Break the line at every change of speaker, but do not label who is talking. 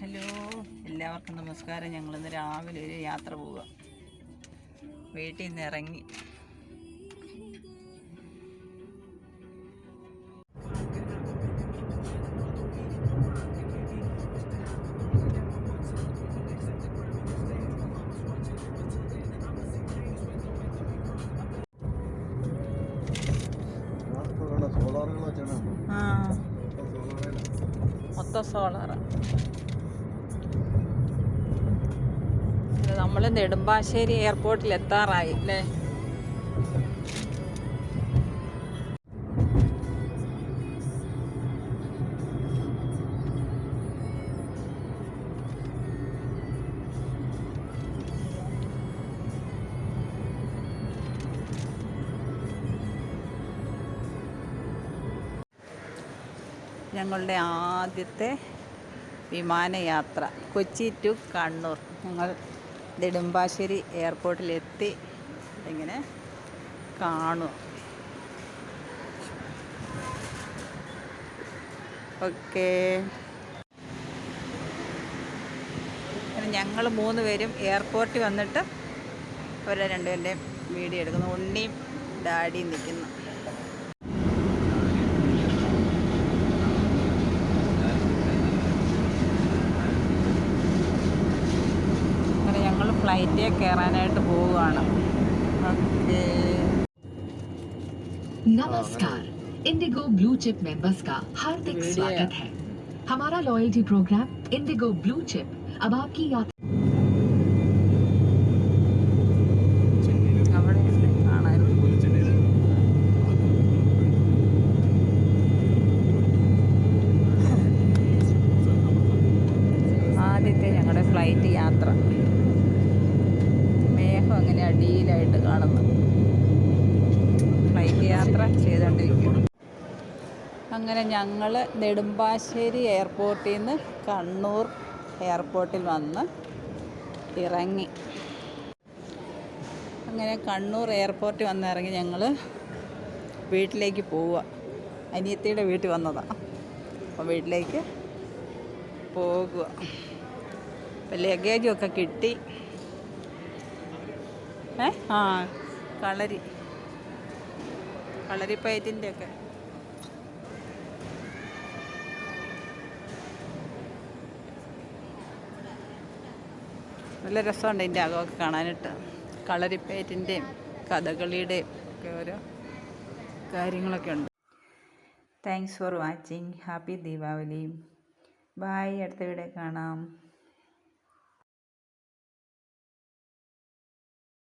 Hello എല്ലാവർക്കും നമസ്കാരം. ഞങ്ങളിന്ന് രാവിലെ ഒരു യാത്ര പോവുക. വീട്ടിൽ നിന്ന് ഇറങ്ങി. മൊത്തം സോളാർ നമ്മൾ നെടുമ്പാശ്ശേരി എയർപോർട്ടിൽ എത്താറായി അല്ലേ? ഞങ്ങളുടെ ആദ്യത്തെ വിമാനയാത്ര കൊച്ചി ടു കണ്ണൂർ. ഞങ്ങൾ നെടുമ്പാശ്ശേരി എയർപോർട്ടിലെത്തി ഇങ്ങനെ കാണും. ഓക്കേ. ഞങ്ങൾ മൂന്ന് പേരും എയർപോർട്ടിൽ വന്നിട്ട് അവരുടെ രണ്ടുപേരുടെയും വീഡിയോ എടുക്കുന്നു. ഉണ്ണിയും ഡാഡിയും നിൽക്കുന്നു അങ്ങനെ ഞങ്ങൾ ഫ്ലൈറ്റിൽ കയറാനായിട്ട് പോവുകയാണ് ഓക്കേ
नमस्कार इंडिगो ब्लू चिप मेंबर्स का हार्दिक
बढ़िया।
स्वागत है हमारा loyalty program IndiGo blue chip अब आपकी यात्रा
അവിടെ കാണാനും ആദ്യത്തെ ഞങ്ങളുടെ ഫ്ലൈറ്റ് യാത്ര മേഘം അങ്ങനെ അടിയിലായിട്ട് കാണുന്നു. ഫ്ലൈറ്റ് യാത്ര ചെയ്തുകൊണ്ടിരിക്കും അങ്ങനെ ഞങ്ങൾ നെടുമ്പാശ്ശേരി എയർപോർട്ടിൽ നിന്ന് കണ്ണൂർ എയർപോർട്ടിൽ വന്ന് ഇറങ്ങി. അങ്ങനെ കണ്ണൂർ എയർപോർട്ടിൽ വന്നിറങ്ങി ഞങ്ങൾ വീട്ടിലേക്ക് പോവുക. അനിയത്തിയുടെ വീട്ടിൽ വന്നതാണ് അപ്പോൾ വീട്ടിലേക്ക് പോകുക. അപ്പം ലഗേജും കിട്ടി. ഏ? ആ കളരി. കളരിപ്പയറ്റിന്റെ ഒക്കെ നല്ല രസമുണ്ട് ഇതിന്റെ അകമൊക്കെ കാണാനിട്ട് കളരിപ്പയറ്റിന്റെയും കഥകളിയുടെയും ഒക്കെ ഓരോ കാര്യങ്ങളൊക്കെ ഉണ്ട്. Thanks for watching happy Deepavali bye അടുത്ത വീഡിയോ കാണാം.